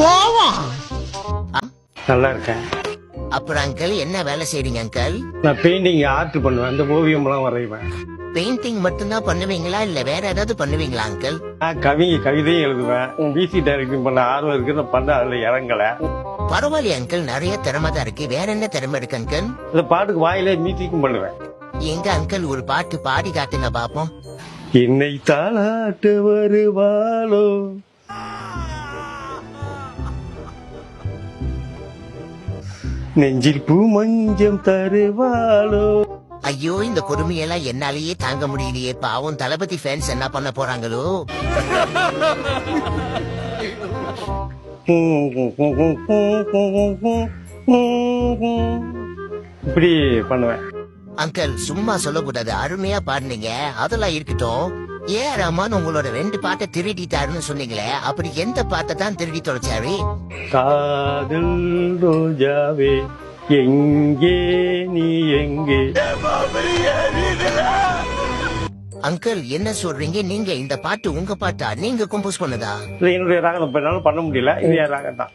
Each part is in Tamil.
போவோம். நல்லா இருக்கேன் அப்புறம் அங்கிள் என்ன வேலை செய்றீங்க அங்கிள் நான் பெயிண்டிங் ஆர்ட் பண்ணுவேன். அந்த ஓவியம்லாம் வரைவேன். பெயிண்டிங் மட்டும்தான் பண்ணுவீங்களா இல்ல வேற ஏதாவது பண்ணுவீங்களா அங்கிள் நான் கவி கவிதையும் எழுதுவேன். பிசி டைரக்டிங் பண்ண ஆர்வம் இருக்கு நான் பண்ண அதுல இறங்கல. பரவாயில்லையே அங்கிள் நிறைய திறமை தான் இருக்கு. வேற என்ன திறமை இருக்கு அங்கிள் அந்த பாட்டுக்கு வாயிலே மியூசிக்கும் பண்ணுவேன். எங்க அங்கிள் ஒரு பாட்டு பாடி காட்டுங்க பாப்போம். என்னை தாளாட்ட வருவாளோ? நெஞ்சில் பூ மஞ்சம் தருவாளோ? ஐயோ இந்த கொடுமையெல்லாம் என்னாலேயே தாங்க முடியலையே. பாவம் தளபதி ஃபேன்ஸ் என்ன பண்ண போறாங்களோ? இப்படி பண்ணுவேன். அங்கிள் சும்மா சொல்லக்கூடாது. அருமையா பாடுனீங்க. அதெல்லாம் இருக்கட்டும். ஏ ரமான் உங்களோட ரெண்டு பாட்டை திருடிட்டாருன்னு சொன்னீங்களே? அப்படி எந்த பாட்டை தான் திருடி தொலைச்சாரு? காதல் ரோஜாவே எங்கே நீ எங்கே? அங்கிள் என்ன சொல்றீங்க? நீங்க இந்த பாட்டு உங்க பாட்டா? நீங்க கம்போஸ் பண்ணதா? இது என்னுடைய ராகம் என்னால பண்ண முடியல. இது என் ராகம் தான்.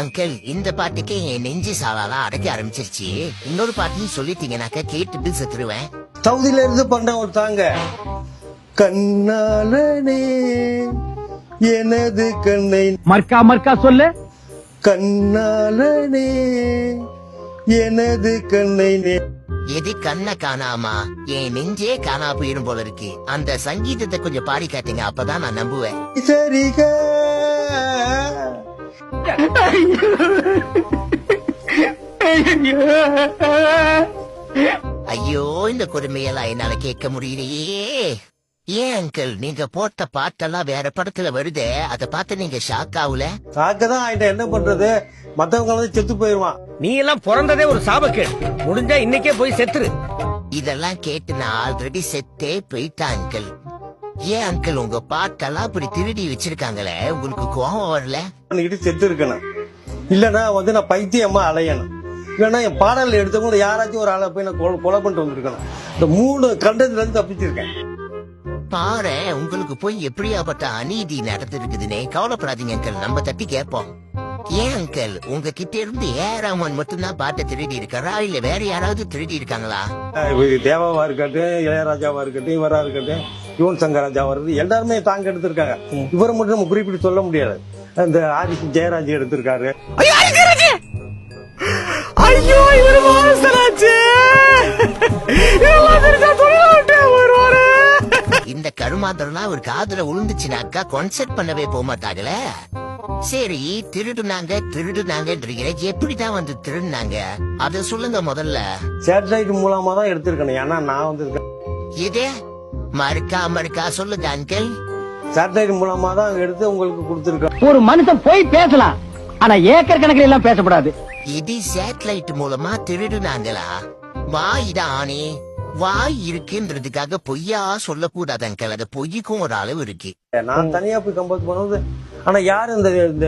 அங்கிள் இந்த பாட்டுக்கு என் நெஞ்சு சாலாலாம் அடைக்க ஆரம்பிச்சிருச்சு. இன்னொரு பாட்டுன்னு சொல்லிட்டீங்கன்னாக்க கேட்டுட்டு செத்துருவேன். சவுதியில இருந்து பண்ண ஒரு தாங்க கண்ணாலனே எனது கண்ணை மர்க்கா மர்க்கா சொல்லு. கண்ணாலனே எனது கண்ணை நே- எது கண்ண காணாமா? என் நெஞ்சே காணா போயிரும் போல இருக்கு. அந்த சங்கீதத்தை கொஞ்சம் பாடி காட்டுங்க அப்பதான் நான் நம்புவேன். சரிக. ஐயோ இந்த கொடுமையெல்லாம் என்னால கேட்க முடியலையே. ஏன் அங்கிள் நீங்க போட்ட பாட்டெல்லாம் வேற படத்துல வருதே. அதை பார்த்து நீங்க ஷாக் ஆகல? சாக்கதான் ஆயிட்டேன். என்ன பண்றது? மத்தவங்க வந்து செத்து போயிருவான். நீ எல்லாம் பிறந்ததே ஒரு சாபக்கேடு. முடிஞ்சா இன்னைக்கே போய் செத்துரு. இதெல்லாம் கேட்டு நான் ஆல்ரெடி செத்தே போயிட்டேன் அங்கிள் ஏன் அங்கிள் உங்க பாட்டெல்லாம் அப்படி திருடி வச்சிருக்காங்களே. உங்களுக்கு கோபம் வரல? பண்ணிக்கிட்டு செத்து இருக்கணும் இல்லனா வந்து நான் பைத்தியமா அலையணும். இல்லைன்னா என் பாடல் எடுத்தவங்க யாராச்சும் ஒரு ஆளை போய் நான் கொலை- கொலை பண்ணிட்டு வந்திருக்கணும். இந்த மூணு கண்டத்துல இருந்து தப்பிச்சிருக்கேன். பாரு உங்களுக்கு போய் எப்படியாப்பட்ட அநீதி நடந்திருக்குதுன்னே கவலைப்படாதீங்க அங்கிள் நம்ம தட்டி கேட்போம். ஏன் அங்கிள் உங்ககிட்ட இருந்து ஏறாமன் மட்டும்தான் பாட்டை திருடி இருக்காரா இல்ல வேற யாராவது திருடி இருக்காங்களா தேவாவா இருக்கட்டும் இளையராஜாவா இருக்கட்டும் இவரா இருக்கட்டும் யுவன் சங்கர் ராஜாவா இருக்கட்டும் எல்லாருமே தாங்க எடுத்திருக்காங்க. இவரை மட்டும் நம்ம குறிப்பிட்டு சொல்ல முடியாது. அந்த ஆதித்ய ஜெயராஜ் எடுத்திருக்காரு. ஐயோ இவரு மாசனாச்சு இதெல்லாம் தெரிஞ்சா தொழிலாளி வருவாரு இந்த கருமாந்திரம்லாம் ஒரு காதுல விழுந்துச்சுனாக்கா கான்செர்ட் பண்ணவே போக மாட்டாங்களே? சரி திருடுனாங்க திருடுனாங்கன்றீங்க எப்படிதான் வந்து திருடுனாங்க? அத சொல்லுங்க முதல்ல. சேட்டலைட் மூலமா தான் எடுத்திருக்கணும். ஏன்னா நான் வந்து இதே மறுக்கா மறுக்கா சொல்லுங்க அங்கிள் சேட்டலைட் மூலமா தான் எடுத்து உங்களுக்கு கொடுத்துருக்கேன் ஒரு மனுஷன் போய் பேசலாம். ஆனா ஏக்கர் கணக்கில் எல்லாம் பேசக்கூடாது. இது சேட்டலைட் மூலமா திருடுனாங்களா? வாய் ஆணி வாய் இருக்குன்றதுக்காக பொய்யா சொல்லக்கூடாது அங்கிள் அது பொய்யுக்கும் ஒரு அளவு இருக்கு. நான் தனியா போய் கம்போஸ் பண்ணுவது ஆனா யாரு இந்த இந்த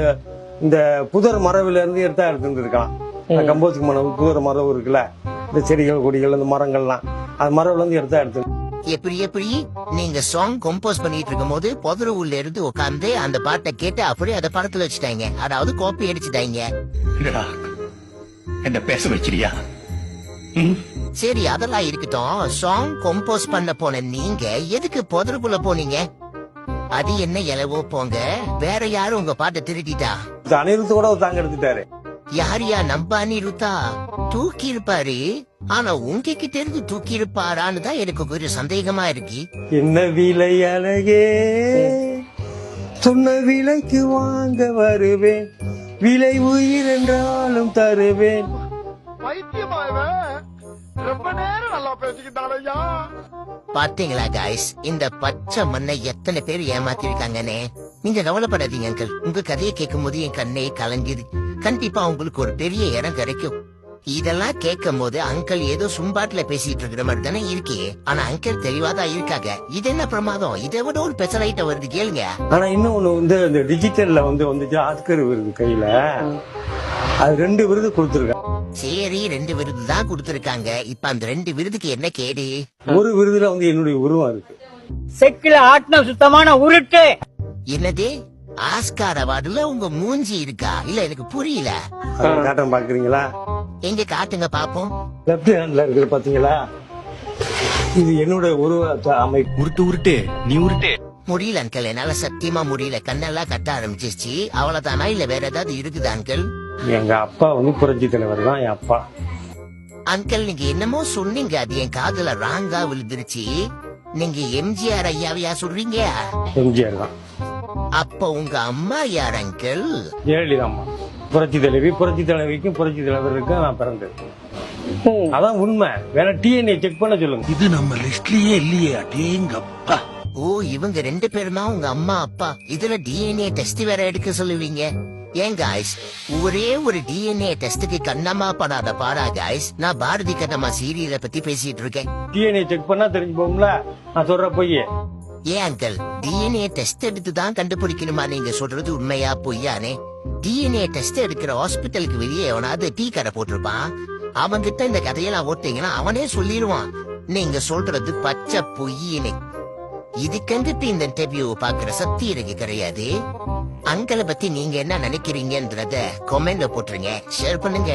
இந்த புதர் மரபில இருந்து எடுத்தா எடுத்துருக்கலாம் நான் கம்போஸ் பண்ண புதர் மரம் இருக்குல்ல இந்த செடிகள் கொடிகள் இந்த மரங்கள்லாம். அது மரபுல இருந்து எடுத்தா எடுத்து எப்படி எப்படி? நீங்க சாங் கம்போஸ் பண்ணிட்டு இருக்கும் போது புதரு உள்ள இருந்து உட்கார்ந்து அந்த பாட்டை கேட்டு அப்படியே அதை படத்துல வச்சுட்டாங்க. அதாவது காப்பி அடிச்சுட்டாங்க. என்னடா? என்ன பேச வச்சிரியா சரி அதெல்லாம் இருக்கட்டும். சாங் கம்போஸ் பண்ண போன நீங்க எதுக்கு புதருக்குள்ள போனீங்க? அது என்ன இலவோ போங்க. வேற யாரும் உங்க பாட்டை திருடிட்டா? இது அனிருத்தோட ஒரு தாங்க எடுத்துட்டாரு. யார் யா? நம்ப அனிருத்தா. தூக்கி இருப்பாரு ஆனா உங்ககிட்ட இருந்து தூக்கி இருப்பாரான்னு தான் எனக்கு ஒரு சந்தேகமா இருக்கு. என்ன விலை அழகே. சொன்ன விலைக்கு வாங்க வருவேன். விலை உயிர் என்றாலும் தருவேன். பாத்தீங்களா காய்ஸ் இந்த பச்சை மண்ணை எத்தனை பேர் ஏமாத்திருக்காங்கன்னு. நீங்க கவலைப்படாதீங்க அங்கிள் உங்க கதையை கேட்கும் போது என் கண்ணே கலங்குது. கண்டிப்பா உங்களுக்கு ஒரு பெரிய இடம் கிடைக்கும். இதெல்லாம் கேட்கும் போது அங்கிள் ஏதோ சும்பாட்டுல பேசிட்டு இருக்கிற மாதிரி தானே இருக்கே. ஆனா அங்கிள் தெளிவாதான் இருக்காங்க. இது என்ன பிரமாதம்? இதை விட ஒரு ஸ்பெஷல் ஐட்டம் வருது கேளுங்க. ஆனா இன்னும் ஒண்ணு வந்து இந்த டிஜிட்டல்ல வந்து வந்துச்சு? ஆஸ்கர் விருது கையில. அது ரெண்டு விருது கொடுத்துருக்காங்க சரி ரெண்டு விருது தான் கொடுத்திருக்காங்க. இப்ப அந்த ரெண்டு விருதுக்கு என்ன கேடு? ஒரு விருதுல வந்து என்னுடைய உருவம் இருக்கு. செக்கில ஆட்டின சுத்தமான உருட்டு. என்னது? ஆஸ்கார் அவார்டுல உங்க மூஞ்சி இருக்கா? இல்ல எனக்கு புரியல. காட்டம் பாக்குறீங்களா? எங்க காட்டுங்க பாப்போம். லெப்ட் ஹேண்ட்ல இருக்குது பாத்தீங்களா? இது என்னோட உருவ அமைப்பு. உருட்டு உருட்டு. நீ உருட்டு. முடியல அங்கிள். என்னால சத்தியமா முடியல. கண்ணெல்லாம் கட்ட ஆரம்பிச்சிருச்சு. அவ்வளவுதானா? இல்ல வேற ஏதாவது இருக்குதா அங்கிள்? எங்க அப்பா வந்து புரட்சி தலைவர் தான் என் அப்பா. அங்கிள் நீங்க என்னமோ சொன்னீங்க. அது என் காதுல ராங்கா விழுந்துருச்சு. நீங்க எம்ஜிஆர் ஐயாவையா சொல்றீங்க? எம்ஜிஆர் தான். அப்ப உங்க அம்மா யார் அங்கிள்? ஜெயலலிதா அம்மா புரட்சி தலைவி புரட்சி தலைவிக்கும் புரட்சி தலைவருக்கும் நான் பிறந்தது அதான் உண்மை. வேணா டிஎன்ஏ செக் பண்ண சொல்லுங்க. இது நம்ம லிஸ்ட்லயே இல்லையே அடேங்கப்பா. ஓ இவங்க ரெண்டு பேருமா? உங்க அம்மா அப்பா. இதுல டிஎன்ஏ டெஸ்ட் வேற எடுக்க சொல்லுவீங்க. ஏன் காய்ஸ் ஒரே ஒரு டிஎன்ஏ டெஸ்டுக்கு கண்ணம்மா படாத பாடா காய்ஸ் நான் பாரதி கண்ணம்மா சீரியலை பத்தி பேசிட்டு இருக்கேன். டிஎன்ஏ செக் பண்ணா தெரிஞ்சு போகும்ல நான் சொல்ற பொய் ஏன் அங்கிள் டிஎன்ஏ டெஸ்ட் எடுத்து தான் கண்டுபிடிக்கணுமா? நீங்க சொல்றது உண்மையா பொய்யானே? டிஎன்ஏ டெஸ்ட் எடுக்கிற ஹாஸ்பிட்டலுக்கு வெளியே எவனாவது டீ கடை போட்டிருப்பான்? அவன்கிட்ட இந்த கதையெல்லாம் ஓட்டிங்கன்னா அவனே சொல்லிடுவான். நீங்க சொல்றது பச்சை பொய்யின்னு இதுக்கெண்டுட்டு இந்த இன்டர்வியூ பாக்குற சக்தி எனக்கு கிடையாது. அங்கலை பத்தி நீங்க என்ன நினைக்கிறீங்கன்றத கொமெண்ட்ல போட்டுருங்க. ஷேர் பண்ணுங்க.